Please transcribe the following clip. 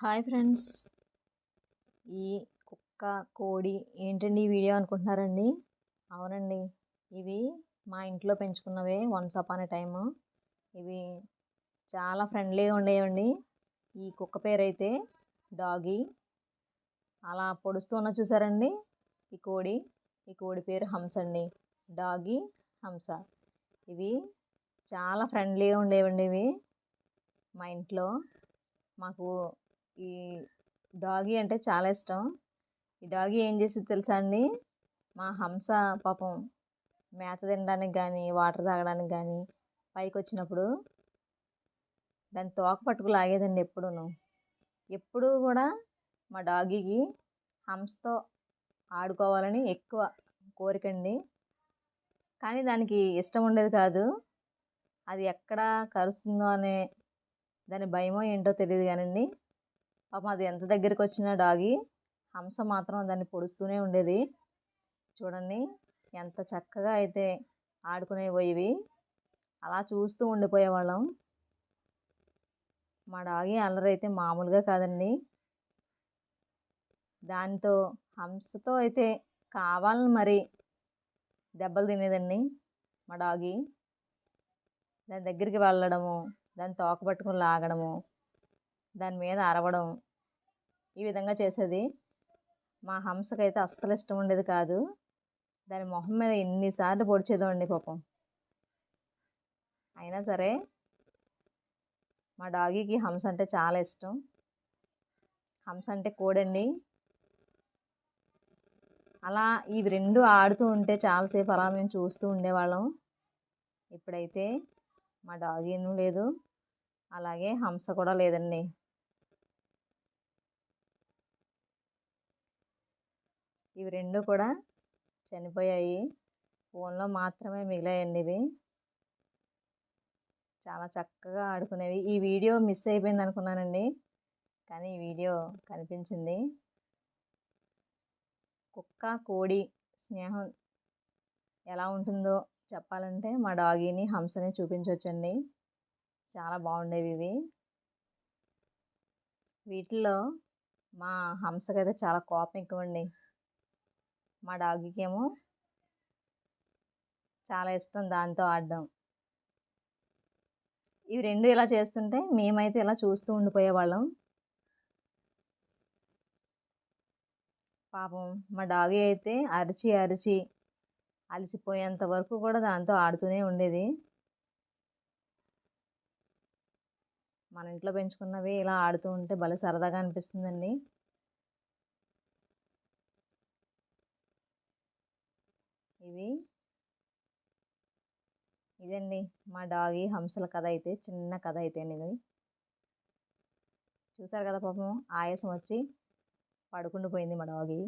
Hi friends. ఈ కుక్క కోడి ఏంటండి ఈ వీడియో అనుకుంటున్నారండి? అవునండి. ఇవి మా ఇంట్లో పెంచుకున్నవే వన్స్ అపాన్ ఎ టైము. ఇవి చాలా ఫ్రెండ్లీగా ఉండేవండి. ఈ కుక్క పేరు అయితే డాగీ. అలా పొడుస్తున్న చూసారండి? ఈ కోడి ఈ కోడి పేరు హంస అండి. డాగీ హంస. ఇవి చాలా ఫ్రెండ్లీగా ఉండేవండి ఇవి. మా ఇంట్లో మాకు ఈ డాగీ అంటే చాలా ఇష్టం. ఈ డాగీ ఏం చేసింది తెలుసా అండి? మా హంస పాపం మేత తినడానికి కానీ వాటర్ తాగడానికి కానీ పైకి వచ్చినప్పుడు దాని తోక పట్టుకు లాగేదండి ఎప్పుడూను. ఎప్పుడూ కూడా మా డాగీకి హంసతో ఆడుకోవాలని ఎక్కువ కోరికండి కానీ దానికి ఇష్టం ఉండేది కాదు. అది ఎక్కడ కరుస్తుందో అనే దాని భయమో ఏంటో తెలియదు కానండి పాపం అది ఎంత దగ్గరికి వచ్చినా డాగి హంస మాత్రం దాన్ని పొడుస్తూనే ఉండేది. చూడండి ఎంత చక్కగా అయితే ఆడుకునేవి అలా చూస్తూ ఉండిపోయేవాళ్ళం. మా డాగి అల్లరైతే అయితే మామూలుగా కాదండి. దానితో హంసతో అయితే కావాలని మరి దెబ్బలు తినేదండి మా డాగి. దాని దగ్గరికి వెళ్ళడము దాన్ని తోక పట్టుకుని లాగడము దాని మీద అరవడం ఈ విధంగా చేసేది. మా హంసకైతే అస్సలు ఇష్టం ఉండేది కాదు. దాని మొహం మీద ఎన్నిసార్లు పొడిచేదండి పాపం. అయినా సరే మా డాగీకి హంస అంటే చాలా ఇష్టం. హంస అంటే కోడండి. అలా ఇవి రెండు ఆడుతూ ఉంటే చాలాసేపు అలా మేము చూస్తూ ఉండేవాళ్ళం. ఇప్పుడైతే మా డాగీను లేదు. అలాగే హంస కూడా లేదండి. ఇవి రెండు కూడా చనిపోయాయి. ఫోన్లో మాత్రమే మిగిలాయండి ఇవి చాలా చక్కగా ఆడుకునేవి. ఈ వీడియో మిస్ అయిపోయింది అనుకున్నానండి. కానీ ఈ వీడియో కనిపించింది. కుక్క కోడి స్నేహం ఎలా ఉంటుందో చెప్పాలంటే మా డాగీని హంసని చూపించవచ్చండి చాలా బాగుండేవి ఇవి. వీటిల్లో మా హంసకైతే చాలా కోపం ఎక్కువండి. మా డాగీకి ఏమో చాలా ఇష్టం దాంతో ఆడడం. ఇవి రెండు ఇలా చేస్తుంటే మేమైతే ఇలా చూస్తూ ఉండిపోయేవాళ్ళం. పాపం మా డాగీ అయితే అరిచి అరిచి అలసిపోయేంత వరకు కూడా దాంతో ఆడుతూనే ఉండేది. మన ఇంట్లో పెంచుకున్నవి ఇలా ఆడుతూ ఉంటే భలే సరదాగా అనిపిస్తుందండి. ఇవి. ఇదండి మా డాగీ హంసల కథ అయితే చిన్న కథ అయితే ఇది. చూసారు కదా పాపం ఆయాసం వచ్చి పడుకుండిపోయింది మా డాగీ.